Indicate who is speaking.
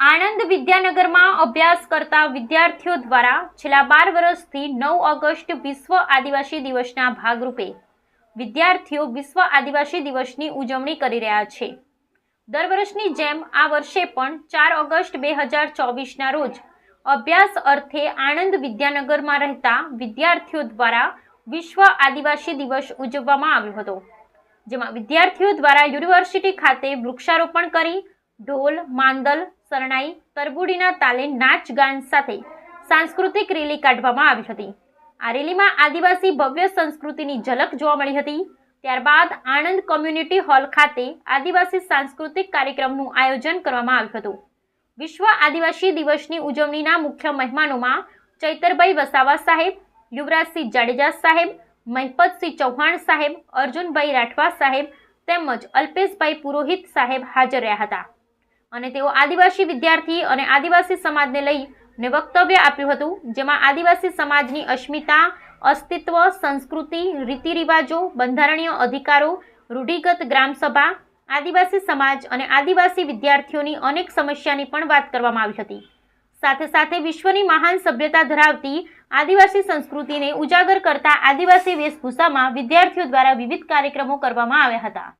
Speaker 1: આણંદ વિદ્યાનગરમાં અભ્યાસ કરતા વિદ્યાર્થીઓ દ્વારા છેલ્લા બાર વર્ષથી નવ ઓગસ્ટ વિશ્વ આદિવાસી દિવસના ભાગરૂપે વિદ્યાર્થીઓ વિશ્વ આદિવાસી દિવસની ઉજવણી કરી રહ્યા છે. દર વર્ષની જેમ આ વર્ષે પણ ચાર ઓગસ્ટ બે હજાર ચોવીસના રોજ અભ્યાસ અર્થે આણંદ વિદ્યાનગરમાં રહેતા વિદ્યાર્થીઓ દ્વારા વિશ્વ આદિવાસી દિવસ ઉજવવામાં આવ્યો હતો. જેમાં વિદ્યાર્થીઓ દ્વારા યુનિવર્સિટી ખાતે વૃક્ષારોપણ કરી, ઢોલ, માંદલ શરણાઈ તરબુડીના તાલે નાચ ગાન સાથે સાંસ્કૃતિક રેલી કાઢવામાં આવી હતી. આ રેલીમાં આદિવાસી ભવ્ય સંસ્કૃતિની ઝલક જોવા મળી હતી. ત્યારબાદ આણંદ કોમ્યુનિટી હોલ ખાતે આદિવાસી સાંસ્કૃતિક કાર્યક્રમનું આયોજન કરવામાં આવ્યું હતું. વિશ્વ આદિવાસી દિવસની ઉજવણીના મુખ્ય મહેમાનોમાં ચૈતરભાઈ વસાવા સાહેબ, યુવરાજસિંહ જાડેજા સાહેબ, મહિપતસિંહ ચૌહાણ સાહેબ, અર્જુનભાઈ રાઠવા સાહેબ તેમજ અલ્પેશભાઈ પુરોહિત સાહેબ હાજર રહ્યા હતા. અને તેઓ આદિવાસી વિદ્યાર્થી અને આદિવાસી સમાજને લઈને વક્તવ્ય આપ્યું હતું, જેમાં આદિવાસી સમાજની અસ્મિતા, અસ્તિત્વ, સંસ્કૃતિ, રીતિરિવાજો, બંધારણીય અધિકારો, રૂઢિગત ગ્રામસભા, આદિવાસી સમાજ અને આદિવાસી વિદ્યાર્થીઓની અનેક સમસ્યાની પણ વાત કરવામાં આવી હતી. સાથે સાથે વિશ્વની મહાન સભ્યતા ધરાવતી આદિવાસી સંસ્કૃતિને ઉજાગર કરતા આદિવાસી વેશભૂષામાં વિદ્યાર્થીઓ દ્વારા વિવિધ કાર્યક્રમો કરવામાં આવ્યા હતા.